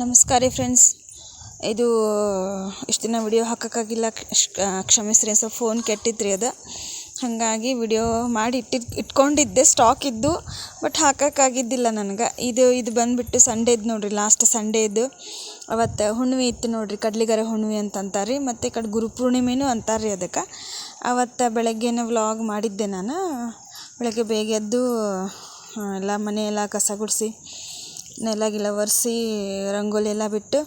ನಮಸ್ಕಾರ ರೀ ಫ್ರೆಂಡ್ಸ್ ಇದು, ಇಷ್ಟು ದಿನ ವಿಡಿಯೋ ಹಾಕೋಕ್ಕಾಗಿಲ್ಲ. ಕ್ಷಮಿಸ್ರಿ ಸ್ವಲ್ಪ ಫೋನ್ ಕೆಟ್ಟಿತ್ತು ರೀ ಅದು. ಹಾಗಾಗಿ ವಿಡಿಯೋ ಮಾಡಿ ಇಟ್ಟಿದ್ದು ಇಟ್ಕೊಂಡಿದ್ದೆ ಸ್ಟಾಕ್ ಇದ್ದು ಬಟ್ ಹಾಕೋಕ್ಕಾಗಿದ್ದಿಲ್ಲ ನನಗೆ. ಇದು ಇದು ಬಂದುಬಿಟ್ಟು ಸಂಡೇದು ನೋಡಿರಿ ಲಾಸ್ಟ್ ಸಂಡೇದು ಅವತ್ತು ಹುಣ್ಣಿಮೆ ಇತ್ತು ನೋಡಿರಿ, ಕಡ್ಲಿಗರ ಹುಣ್ಣಿಮೆ ಅಂತ ಅಂತಾರೆ ರೀ ಮತ್ತು ಈ ಕಡೆ ಗುರುಪೂರ್ಣಿಮೆನೂ ಅಂತಾರೆ ರೀ ಅದಕ್ಕೆ. ಅವತ್ತು ಬೆಳಗ್ಗೆನ ವ್ಲಾಗ್ ಮಾಡಿದ್ದೆ ನಾನು. ಬೆಳಗ್ಗೆ ಬೇಗ ಎದ್ದು ಎಲ್ಲ ಮನೆಯೆಲ್ಲ ಕಸ ಗುಡಿಸಿ ನೆಲ ಗಿಲ ಒರೆಸಿ ರಂಗೋಲಿ ಎಲ್ಲ ಬಿಟ್ಟು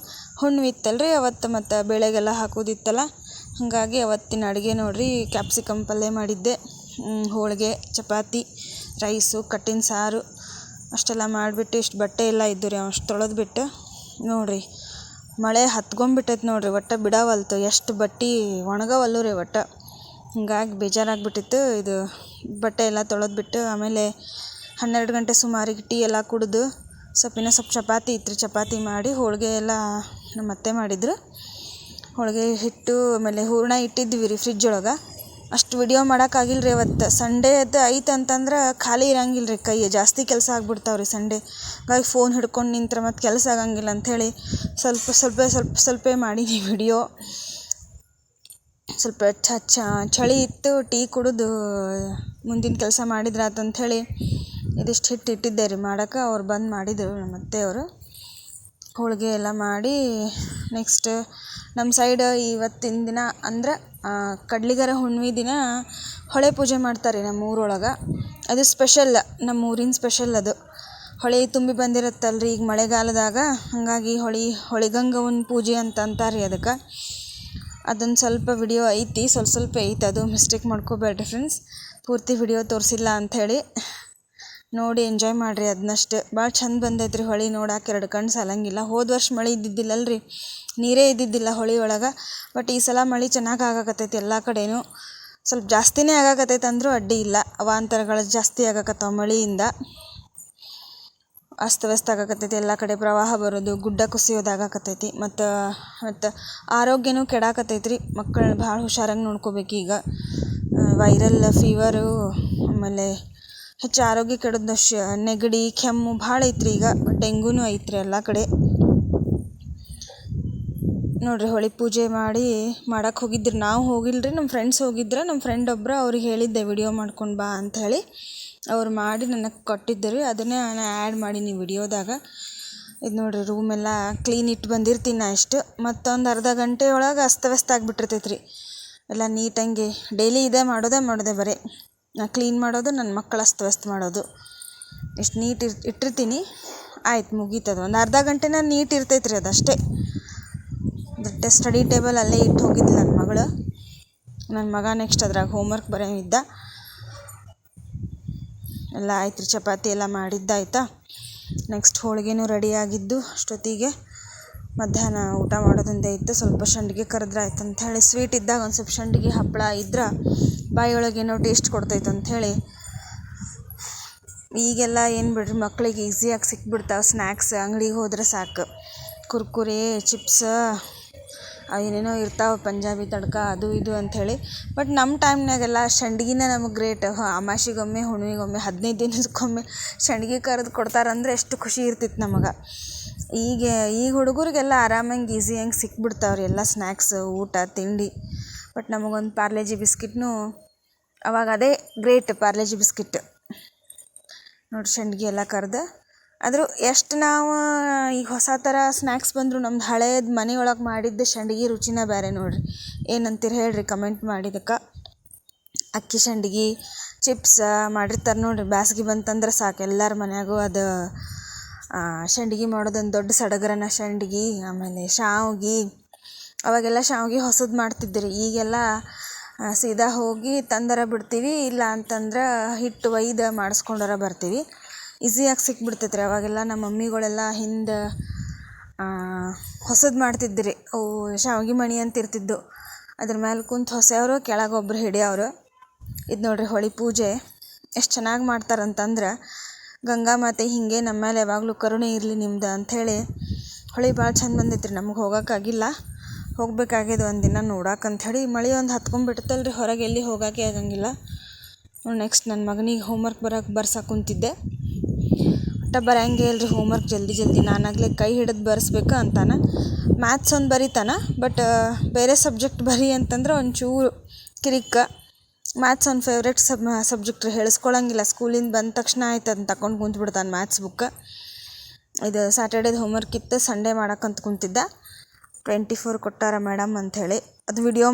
ಹುಣ್ಣಿಮೆ ಇತ್ತಲ್ಲ ರೀ ಅವತ್ತು ಮತ್ತು ಬೇಳೆಗೆಲ್ಲ ಹಾಕೋದಿತ್ತಲ್ಲ. ಹಾಗಾಗಿ ಅವತ್ತಿನ ಅಡುಗೆ ನೋಡಿರಿ ಕ್ಯಾಪ್ಸಿಕಮ್ ಪಲ್ಯ ಮಾಡಿದ್ದೆ. ಹೋಳಿಗೆ, ಚಪಾತಿ ರೈಸು ಕಟ್ಟಿನ ಸಾರು ಅಷ್ಟೆಲ್ಲ ಮಾಡಿಬಿಟ್ಟು ಇಷ್ಟು ಬಟ್ಟೆ ಎಲ್ಲ ಇದ್ದು ರೀ ಅಷ್ಟು ತೊಳೆದ್ಬಿಟ್ಟು ನೋಡಿರಿ ಮಳೆ ಹತ್ಕೊಂಬಿಟ್ಟೈತೆ ನೋಡಿರಿ ಒಟ್ಟು ಬಿಡವಲ್ತು. ಎಷ್ಟು ಬಟ್ಟೆ ಒಣಗವಲ್ಲು ರೀ ಒಟ್ಟು. ಹಿಂಗಾಗಿ ಬೇಜಾರಾಗ್ಬಿಟ್ಟಿತ್ತು. ಇದು ಬಟ್ಟೆ ಎಲ್ಲ ತೊಳೆದ್ಬಿಟ್ಟು ಆಮೇಲೆ ಹನ್ನೆರಡು ಗಂಟೆ ಸುಮಾರಿಗೆ ಟೀ ಎಲ್ಲ ಕುಡಿದು ಇನ್ನೂ ಸ್ವಲ್ಪ ಚಪಾತಿ ಇತ್ತು ಚಪಾತಿ ಮಾಡಿ ಹೋಳಿಗೆ ಎಲ್ಲ ನಮ್ಮ ಅತ್ತೆ ಮಾಡಿದ್ರು. ಹೋಳಿಗೆ ಹಿಟ್ಟು, ಆಮೇಲೆ ಹೂರಣ ಇಟ್ಟಿದ್ವಿ ರೀ ಫ್ರಿಜ್ ಒಳಗೆ. ಅಷ್ಟು ವಿಡಿಯೋ ಮಾಡೋಕ್ಕಾಗಿಲ್ಲ ರೀ ಅವತ್ತು. ಸಂಡೇ ಅದು ಐತೆ ಅಂತಂದ್ರೆ ಖಾಲಿ ಇರಂಗಿಲ್ಲ ರೀ ಕೈ. ಜಾಸ್ತಿ ಕೆಲಸ ಆಗ್ಬಿಡ್ತಾವೆ ಸಂಡೇ ಹಾಗಾಗಿ ಫೋನ್ ಹಿಡ್ಕೊಂಡು ನಿಂತ್ರೆ ಮತ್ತು ಕೆಲಸ ಆಗಂಗಿಲ್ಲ ಅಂಥೇಳಿ ಸ್ವಲ್ಪ ಸ್ವಲ್ಪ ಸ್ವಲ್ಪ ಸ್ವಲ್ಪ ಮಾಡೀನಿ ವಿಡಿಯೋ ಸ್ವಲ್ಪ ಚಳಿ ಇತ್ತು, ಟೀ ಕುಡಿದು, ಮುಂದಿನ ಕೆಲಸ ಮಾಡಿದ್ರೆ ಅಂಥೇಳಿ ಇದಿಷ್ಟು ಹಿಟ್ಟು ಇಟ್ಟಿದ್ದೆ ರೀ ಮಾಡೋಕೆ ಅವ್ರು ಬಂದು ಮಾಡಿದರು ನಮ್ಮ ಅತ್ತೆಯವರು ಹೋಳಿಗೆ ಎಲ್ಲ ಮಾಡಿ ನೆಕ್ಸ್ಟ್ ನಮ್ಮ ಸೈಡ್ ಇವತ್ತಿನ ದಿನ ಅಂದ್ರೆ ಕಡ್ಲಿಗರ ಹುಣ್ಮೆ ದಿನ ಹೊಳೆ ಪೂಜೆ ಮಾಡ್ತಾರೆ ನಮ್ಮ ಊರೊಳಗೆ. ಅದು ಸ್ಪೆಷಲ್ ನಮ್ಮ ಊರಿನ ಸ್ಪೆಷಲ್ ಅದು. ಹೊಳೆ ತುಂಬಿ ಬಂದಿರತ್ತಲ್ರಿ ಈಗ ಮಳೆಗಾಲದಾಗ, ಹಾಗಾಗಿ ಹೊಳಿ, ಹೊಳೆಗಂಗವ್ವನ ಪೂಜೆ ಅಂತ ಅಂತಾರೆ ಅದಕ್ಕೆ. ಅದೊಂದು ಸ್ವಲ್ಪ ವಿಡಿಯೋ ಐತಿ, ಸ್ವಲ್ಪ ಸ್ವಲ್ಪ ಐತಿ, ಅದು ಮಿಸ್ಟೇಕ್ ಮಾಡ್ಕೋಬೇಡ್ರಿ ಫ್ರೆಂಡ್ಸ್ ಪೂರ್ತಿ ವಿಡಿಯೋ ತೋರಿಸಿಲ್ಲ ಅಂಥೇಳಿ ನೋಡಿ ಎಂಜಾಯ್ ಮಾಡಿರಿ ಅದನ್ನಷ್ಟು ಭಾಳ ಚಂದ ಬಂದೈತೆ ರೀ ಹೊಳೆ ನೋಡಕ್ಕೆ ಎರಡು ಕಣ್ಣು ಸಾಲಂಗಿಲ್ಲ. ಹೋದ ವರ್ಷ ಮಳೆ ಇದ್ದಿದ್ದಿಲ್ಲ ಅಲ್ರಿ ನೀರೇ ಇದ್ದಿದ್ದಿಲ್ಲ ಹೊಳೆ ಒಳಗೆ. ಬಟ್ ಈ ಸಲ ಮಳೆ ಚೆನ್ನಾಗಿ ಆಗಾಕತ್ತೈತಿ ಎಲ್ಲ ಕಡೆಯೂ ಸ್ವಲ್ಪ ಜಾಸ್ತಿನೇ ಆಗಾಕತ್ತೈತೆ ಅಂದರೂ ಅಡ್ಡಿ ಇಲ್ಲ. ಅವಾಂತರಗಳು ಜಾಸ್ತಿ ಆಗಾಕತ್ತಾವ ಮಳೆಯಿಂದ. ಅಸ್ತವ್ಯಸ್ತ ಆಗಾಕತ್ತೈತಿ. ಎಲ್ಲ ಕಡೆ ಪ್ರವಾಹ ಬರೋದು, ಗುಡ್ಡ ಕುಸಿಯೋದು ಆಗಾಕತ್ತೈತಿ. ಮತ್ತು ಮತ್ತು ಆರೋಗ್ಯನೂ ಕೆಡಾಕತ್ತೈತಿ ರೀ ಮಕ್ಕಳನ್ನ ಭಾಳ ಹುಷಾರಾಗಿ ನೋಡ್ಕೋಬೇಕು ಈಗ ವೈರಲ್ ಫೀವರು ಆಮೇಲೆ ಹೆಚ್ಚು ಆರೋಗ್ಯ ನೆಗಡಿ, ಕೆಮ್ಮು ಭಾಳ ಐತ್ರಿ ಈಗ. ಡೆಂಗೂನು ಐತ್ರಿ ಎಲ್ಲ ಕಡೆ. ನೋಡಿರಿ ಹೋಳಿ ಪೂಜೆ ಮಾಡಿ ಮಾಡಕ್ಕೆ ಹೋಗಿದ್ರಿ. ನಾವು ಹೋಗಿಲ್ರಿ ನಮ್ಮ ಫ್ರೆಂಡ್ಸ್ ಹೋಗಿದ್ರು. ನಮ್ಮ ಫ್ರೆಂಡ್ ಒಬ್ಬರು ಅವ್ರಿಗೆ ಹೇಳಿದ್ದೆ, ವಿಡಿಯೋ ಮಾಡ್ಕೊಂಡು ಬಾ ಅಂತ ಹೇಳಿ. ಅವ್ರು ಮಾಡಿ ನನಗೆ ಕೊಟ್ಟಿದ್ದರು ಅದನ್ನೇ ನಾನು ಆ್ಯಡ್ ಮಾಡೀನಿ ವಿಡಿಯೋದಾಗ. ಇದು ನೋಡಿರಿ ರೂಮೆಲ್ಲ ಕ್ಲೀನ್ ಇಟ್ಟು ಬಂದಿರ್ತೀನಿ ನಾ ಇಷ್ಟು. ಮತ್ತೊಂದು ಅರ್ಧ ಗಂಟೆ ಒಳಗೆ ಅಸ್ತವ್ಯಸ್ತ ಆಗಿಬಿಟ್ಟಿರ್ತೈತೆ ರೀ ಎಲ್ಲ ನೀಟಂಗೆ ಡೈಲಿ ಇದೇ ಮಾಡೋದೇ ಮಾಡೋದೇ ಬರೀ. ನಾ ಕ್ಲೀನ್ ಮಾಡೋದು ನನ್ನ ಮಕ್ಕಳು ಅಸ್ತವ್ಯಸ್ತ ಮಾಡೋದು. ಎಷ್ಟು ನೀಟ್ ಇರ್ ಇಟ್ಟಿರ್ತೀನಿ. ಆಯ್ತು, ಮುಗೀತದ. ಒಂದು ಅರ್ಧ ಗಂಟೆನ ನೀಟ್ ಇರ್ತೈತ್ರಿ ಅದಷ್ಟೇ. ದೊಡ್ಡ ಸ್ಟಡಿ ಟೇಬಲ್ ಅಲ್ಲೇ ಇಟ್ಟು ಹೋಗಿದ್ಲು ನನ್ನ ಮಗಳು. ನನ್ನ ಮಗ ನೆಕ್ಸ್ಟ್ ಅದ್ರಾಗ ಹೋಮ್ವರ್ಕ್ ಬರೆಯಿದ್ದ ಎಲ್ಲ ಆಯ್ತು ರೀ ಚಪಾತಿ ಎಲ್ಲ ಮಾಡಿದ್ದಾಯ್ತಾ? ನೆಕ್ಸ್ಟ್ ಹೋಳಿಗೆನೂ ರೆಡಿಯಾಗಿದ್ದು ಅಷ್ಟೊತ್ತಿಗೆ. ಮಧ್ಯಾಹ್ನ ಊಟ ಮಾಡೋದೊಂದೇ ಇತ್ತು. ಸ್ವಲ್ಪ ಸಂಡಿಗೆ ಕರೆದ್ರೆ ಆಯ್ತು ಅಂತ ಹೇಳಿ. ಸ್ವೀಟ್ ಇದ್ದಾಗ ಒಂದು ಸ್ವಲ್ಪ ಸಂಡಿಗೆ ಹಪ್ಪಳ ಇದ್ರೆ ಬಾಯಿಯೊಳಗೆ ಏನೋ ಟೇಸ್ಟ್ ಕೊಡ್ತೈತೆ ಅಂಥೇಳಿ ಈಗೆಲ್ಲ ಏನು ಬಿಡ್ರಿ, ಮಕ್ಳಿಗೆ ಈಸಿಯಾಗಿ ಸಿಕ್ಬಿಡ್ತಾವೆ ಸ್ನ್ಯಾಕ್ಸ್ ಅಂಗ್ಡಿಗೆ ಹೋದ್ರೆ ಸಾಕು. ಕುರ್ಕುರೆ ಚಿಪ್ಸ ಏನೇನೋ ಇರ್ತಾವೆ, ಪಂಜಾಬಿ ತಡ್ಕ, ಅದು ಇದು ಅಂಥೇಳಿ. ಬಟ್ ನಮ್ಮ ಟೈಮ್ನಾಗೆಲ್ಲ ಸಂಡ್ಗಿನ ನಮಗೆ ಗ್ರೇಟ್ ಅಮಾಸಿಗೊಮ್ಮೆ ಹುಣ್ಮೆಗೊಮ್ಮೆ ಹದಿನೈದು ದಿನಕ್ಕೊಮ್ಮೆ ಸಂಡ್ಗೆ ಕರೆದು ಕೊಡ್ತಾರಂದ್ರೆ ಎಷ್ಟು ಖುಷಿ ಇರ್ತಿತ್ತು ನಮಗೆ. ಈಗ ಈಗ ಹುಡುಗರಿಗೆಲ್ಲ ಆರಾಮಾಗಿ ಈಸಿಯಾಗಿ ಸಿಕ್ಬಿಡ್ತಾವೆ ರೀ ಎಲ್ಲ ಸ್ನ್ಯಾಕ್ಸ್ ಊಟ, ತಿಂಡಿ. ಬಟ್ ನಮಗೊಂದು ಪಾರ್ಲೆ-ಜಿ ಬಿಸ್ಕಿಟ್ನೂ ಅವಾಗ ಅದೇ ಗ್ರೇಟ್ ಪಾರ್ಲೆ-ಜಿ ಬಿಸ್ಕಿಟ್. ನೋಡಿ ಸಂಡ್ಗೆ ಎಲ್ಲ ಕರ್ದು. ಆದರೂ ಎಷ್ಟು ನಾವು, ಈಗ ಹೊಸ ಥರ ಸ್ನ್ಯಾಕ್ಸ್ ಬಂದರೂ ನಮ್ದು ಹಳೇದು ಮನೆ ಒಳಗೆ ಮಾಡಿದ್ದ ಸಂಡ್ಗೆ ರುಚಿನೇ ಬೇರೆ ನೋಡಿರಿ. ಏನಂತೀರಿ ಹೇಳಿರಿ ಕಮೆಂಟ್ ಮಾಡಿದಕ್ಕೆ. ಅಕ್ಕಿ ಸಂಡ್ಗೆ ಚಿಪ್ಸ್ ಮಾಡಿರ್ತಾರೆ ನೋಡಿರಿ. ಬ್ಯಾಸ್ಗೆ ಬಂತಂದ್ರೆ ಸಾಕು ಎಲ್ಲರ ಮನೆಯಾಗೂ ಅದು ಸಂಡ್ಗೆ ಮಾಡೋದೊಂದು ದೊಡ್ಡ ಸಡಗರನ ಸಂಡ್ಗೆ ಆಮೇಲೆ ಶಾವ್ಗೆ ಅವಾಗೆಲ್ಲ ಶಾವ್ಗೆ ಹೊಸದು ಮಾಡ್ತಿದ್ರಿ ಈಗೆಲ್ಲ ಸೀದಾ ಹೋಗಿ ತಂದರ ಬಿಡ್ತೀವಿ, ಇಲ್ಲ ಅಂತಂದ್ರೆ ಹಿಟ್ಟು ಒಯ್ದು ಮಾಡಿಸ್ಕೊಂಡರ ಬರ್ತೀವಿ. ಈಸಿಯಾಗಿ ಸಿಕ್ಬಿಡ್ತೈತೆ ರೀ ಅವಾಗೆಲ್ಲ ನಮ್ಮ ಮಮ್ಮಿಗಳೆಲ್ಲ ಹಿಂದೆ ಹೊಸದು ಮಾಡ್ತಿದ್ರಿ ಅವು ಶಾವ್ಗೆ ಮಣಿ ಅಂತ ಇರ್ತಿದ್ದು. ಅದ್ರ ಮೇಲೆ ಕುಂತು ಹೊಸೆಯವರು, ಕೆಳಗೆ ಒಬ್ರು ಹಿಡಿಯೋರು ಇದು ನೋಡ್ರಿ ಹೋಳಿ ಪೂಜೆ. ಎಷ್ಟು ಚೆನ್ನಾಗಿ ಮಾಡ್ತಾರಂತಂದ್ರೆ, ಗಂಗಾ ಮಾತೆ ಹಿಂಗೆ ನಮ್ಮ ಮೇಲೆ ಯಾವಾಗಲೂ ಕರುಣೆ ಇರಲಿ ನಿಮ್ದು ಅಂಥೇಳಿ ಹೊಳಿ ಭಾಳ ಚಂದ ಬಂದೈತೆ ರೀ ನಮಗೆ ಹೋಗೋಕ್ಕಾಗಿಲ್ಲ ಹೋಗ್ಬೇಕಾಗ್ಯದ ಒಂದು ದಿನ ನೋಡಕ್ಕೆ ಅಂಥೇಳಿ ಮಳೆ ಒಂದು ಹತ್ಕೊಂಡ್ಬಿಡ್ತಲ್ಲ ರೀ ಹೊರಗೆ ಎಲ್ಲಿ ಹೋಗೋಕೆ ಆಗಂಗಿಲ್ಲ. ನೆಕ್ಸ್ಟ್ ನನ್ನ ಮಗನಿಗೆ ಹೋಮ್ವರ್ಕ್ ಬರೋಕೆ ಬರ್ಸಕ್ಕೆ ಕುಂತಿದ್ದೆ. ಒಟ್ಟ ಇಲ್ಲ ರೀ ಹೋಮ್ವರ್ಕ್ ಜಲ್ದಿ ಜಲ್ದಿ. ನಾನಾಗಲೇ ಕೈ ಹಿಡಿದು ಬರ್ಸ್ಬೇಕು ಅಂತಾನೆ. ಮ್ಯಾಥ್ಸ್ ಒಂದು ಬರಿತಾನೆ ಬಟ್ ಬೇರೆ ಸಬ್ಜೆಕ್ಟ್ ಬರಿ ಅಂತಂದ್ರೆ ಒಂಚೂರು ಕಿರಿಕ್ಕ ಮ್ಯಾಥ್ಸ್ ಒಂದು ಫೇವ್ರೆಟ್ ಸಬ್ ಸಬ್ಜೆಕ್ಟ್ ಹೇಳಿಸ್ಕೊಳಂಗಿಲ್ಲ. ಸ್ಕೂಲಿಂದ ಬಂದ ತಕ್ಷಣ ಆಯ್ತು ಅದನ್ನ ತಗೊಂಡು ಕುಂತ್ಬಿಡ್ತಾನೆ ಮ್ಯಾಥ್ಸ್ ಬುಕ್ ಇದು ಸ್ಯಾಟರ್ಡೇದು ಹೋಮ್ವರ್ಕ್ ಇತ್ತು ಸಂಡೇ ಮಾಡಕ್ಕಂತ ಕುಂತಿದ್ದ. ಟ್ವೆಂಟಿ ಫೋರ್ ಕೊಟ್ಟಾರ ಮೇಡಮ್ ಹೇಳಿ ಅದು ವಿಡಿಯೋ